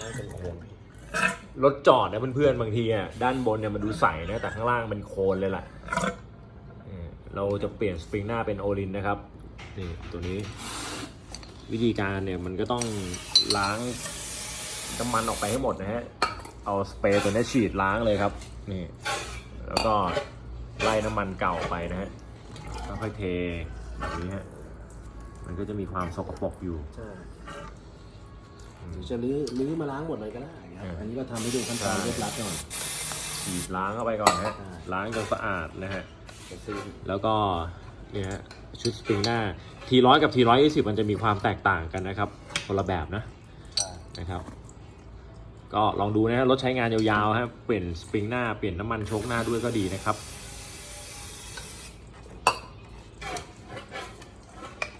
ล่างเป็นโคนรถจอดนะเพื่อนๆบางทีอะด้านบนเนี่ยมันดูใสนะแต่ข้างล่างเป็นโคลนเลยแหละนี่เราจะเปลี่ยนสปริงหน้าเป็นโอลินนะครับนี่ตัวนี้ วิธีการเนี่ยมันก็ต้องล้างน้ำมันออกไปให้หมดนะฮะเอาสเปรย์ตัวนี้ฉีดล้างเลยครับนี่แล้วก็ไล่น้ำมันเก่าไปนะฮะค่อยๆเทแบบนี้ฮะมันก็จะมีความสกปรกอยู่ ใช่ จะลื้อลื้อมาล้างหมดเลยก็ได้ครับเอออัอันนี้ก็ทำให้ดูขั้นตอนใช่เรียบรัดหน่อยฉีดล้างเข้าไปก่อนฮะใช่ล้างจนสะอาดนะฮะเป็นซีนแล้วก็เนี่ยฮะชุดสปริงหน้าทีร้อยกับทีร้อยยี่สิบมันจะมีความแตกต่างกันนะครับคนละแบบนะใช่นะครับ ก็ลองดูนะฮะรถใช้งานยาวๆฮะเปลี่ยนสปริงหน้าเปลี่ยนน้ำมันโชคหน้าด้วยก็ดีนะครับ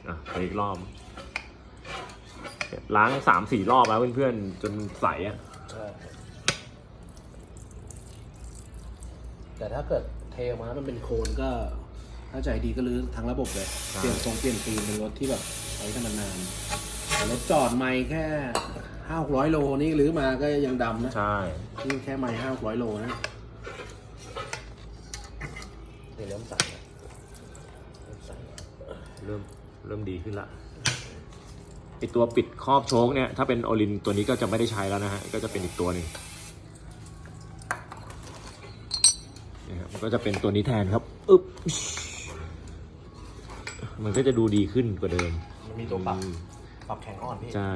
อะไปอีกรอบ ล้างสามสี่รอบแล้วเพื่อนๆ จนใสอะ ใช่แต่ถ้าเกิดเทออกมาแล้วมันเป็นโคนก็ ถ้าใจดีก็ลื้อทั้งระบบเลยเปลี่ยนทรงเปลี่ยนฟิล์มเป็นรถที่แบบใช้กันนานๆแต่รถจอดไม่แค่ห้าร้อยโลนี่ลื้อมาก็ยังดำนะใช่ นี่แค่ไม่ห้าร้อยโลนะนี่เริ่มใสแล้วเริ่มใสแล้วเริ่มเริ่มดีขึ้นละ ไอตัวปิดครอบโชคเนี่ยถ้าเป็นโอลินตัวนี้ก็จะไม่ได้ใช้แล้วนะฮะก็จะเป็นอีกตัวหนึ่งนี่ครับมันก็จะเป็นตัวนี้แทนครับอึ๊บมันก็จะดูดีขึ้นกว่าเดิม มันมีตัวปรับอืมปรับแข็งอ่อนพี่ใช่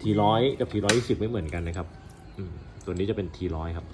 ทีร้อยกับทีร้อยยี่สิบไม่เหมือนกันนะครับอืมตัวนี้จะเป็นทีร้อยครับ